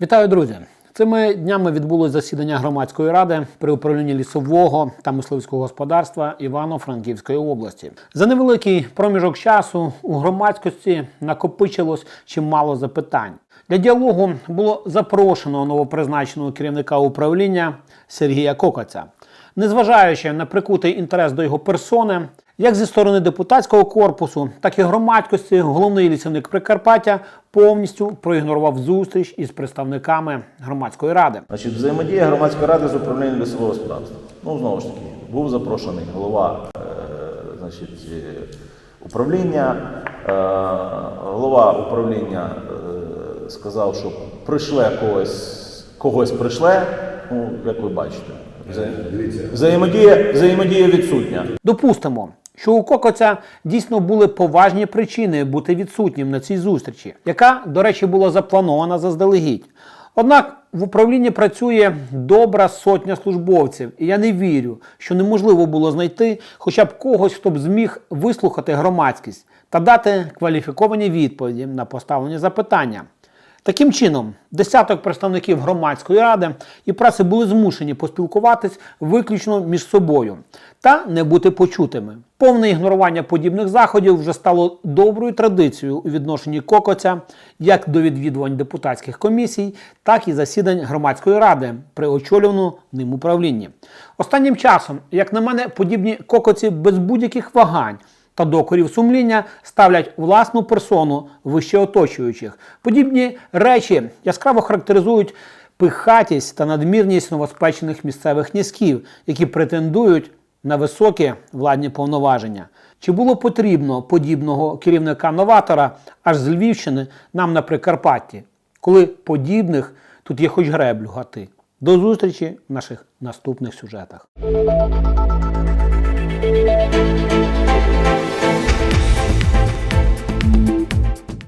Вітаю, друзі! Цими днями відбулось засідання громадської ради при управлінні лісового та мисливського господарства Івано-Франківської області. За невеликий проміжок часу у громадськості накопичилось чимало запитань. Для діалогу було запрошено новопризначеного керівника управління Сергія Кокаця. Незважаючи на прикутий інтерес до його персони, як зі сторони депутатського корпусу, так і громадськості, головний лісівник Прикарпаття повністю проігнорував зустріч із представниками громадської ради. Значить, взаємодія громадської ради з управлінням лісового господарства. Ну, знову ж таки, був запрошений голова е, значить, е, управління. Е, голова управління е, сказав, що пришле когось, когось пришле. Ну, як ви бачите, взаємодія, взаємодія відсутня. Допустимо, що у Кокоця дійсно були поважні причини бути відсутнім на цій зустрічі, яка, до речі, була запланована заздалегідь. Однак в управлінні працює добра сотня службовців, і я не вірю, що неможливо було знайти хоча б когось, хто б зміг вислухати громадськість та дати кваліфіковані відповіді на поставлені запитання. Таким чином, десяток представників громадської ради і преси були змушені поспілкуватись виключно між собою та не бути почутими. Повне ігнорування подібних заходів вже стало доброю традицією у відношенні Кокоця як до відвідувань депутатських комісій, так і засідань громадської ради при очолюваному ним управлінні. Останнім часом, як на мене, подібні кокоці без будь-яких вагань та докорів сумління ставлять власну персону вище оточуючих. Подібні речі яскраво характеризують пихатість та надмірність новоспечених місцевих князьків, які претендують на високі владні повноваження. Чи було потрібно подібного керівника-новатора аж з Львівщини нам на Прикарпатті, коли подібних тут є хоч греблю гати? До зустрічі в наших наступних сюжетах.